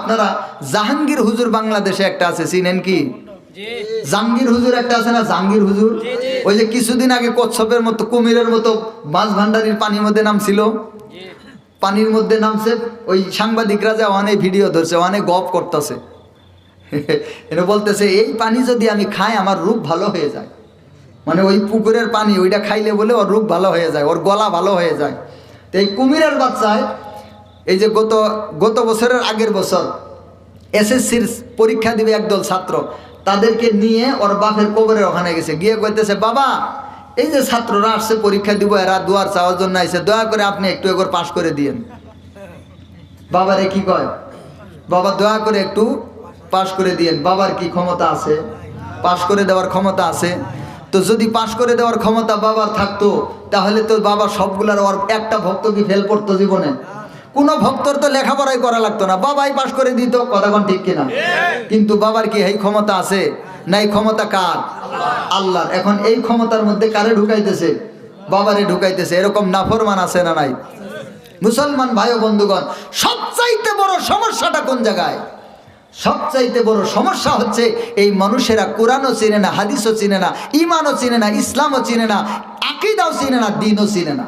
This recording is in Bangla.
আপনারা জাহাঙ্গীর হুজুর বাংলাদেশে একটা আছে চিনেন কি? জাহাঙ্গীর হুজুর একটা আছে না জাহাঙ্গীর হুজুর? ওই যে কিছুদিন আগে কচ্ছপের মতো কুমিরের মতো মাছ ভান্ডারির পানির মধ্যে নামছিল। পানির মধ্যে নামছে ওই সাংবাদিকরা যে অনেক ভিডিও ধরছে অনেক গপ করতেছে। এটা বলতেছে এই পানি যদি আমি খাই আমার রূপ ভালো হয়ে যায়। মানে ওই পুকুরের পানি ওইটা খাইলে বলে ওর রূপ ভালো হয়ে যায় ওর গলা ভালো হয়ে যায়। তো এই কুমিরের বাচ্চায় এই যে গত গত বছরের আগের বছর এসএসসির পরীক্ষা দিবে একদল ছাত্র। তাদেরকে নিয়ে ওর বাপের কবরের ওখানে গেছে। গিয়ে কইতেছে, বাবা, এই যে ছাত্ররা আসছে পরীক্ষা দিব, এরা দুয়ার চাওয়ার জন্য আইসে দয়া করে আপনি একটু একবার পাশ করে দিয়েন। বাবারে কি কয়? বাবা, দয়া করে একটু পাশ করে দিয়েন। বাবার কি ক্ষমতা আছে? পাশ করে দেওয়ার ক্ষমতা আছে? তো যদি পাশ করে দেওয়ার ক্ষমতা বাবার থাকতো, তাহলে তো বাবা সবগুলার ওর একটা ভক্ত কি ফেল পড়তো জীবনে। কোনো ভক্তর তো লেখাপড়াই করা লাগতো না। বাবাই পাশ করে দিত কথা কোন ঠিক কিনা? কিন্তু বাবার কি এই ক্ষমতা আছে? না, এই ক্ষমতা কার? আল্লাহর। এখন এই ক্ষমতার মধ্যে কারে ঢুকাইতেছে? বাবারে ঢুকাইতেছে। এরকম নাফরমান আছে না নাই? মুসলমান ভাই ও বন্ধুগণ, সবচাইতে বড় সমস্যাটা কোন জায়গায়? সবচাইতে বড় সমস্যা হচ্ছে, এই মানুষেরা কোরআনও চিনে না, হাদিসও চিনে না ইমানও চিনে না, ইসলামও চিনে না, আকিদাও চিনে না, দিনও চিনে না।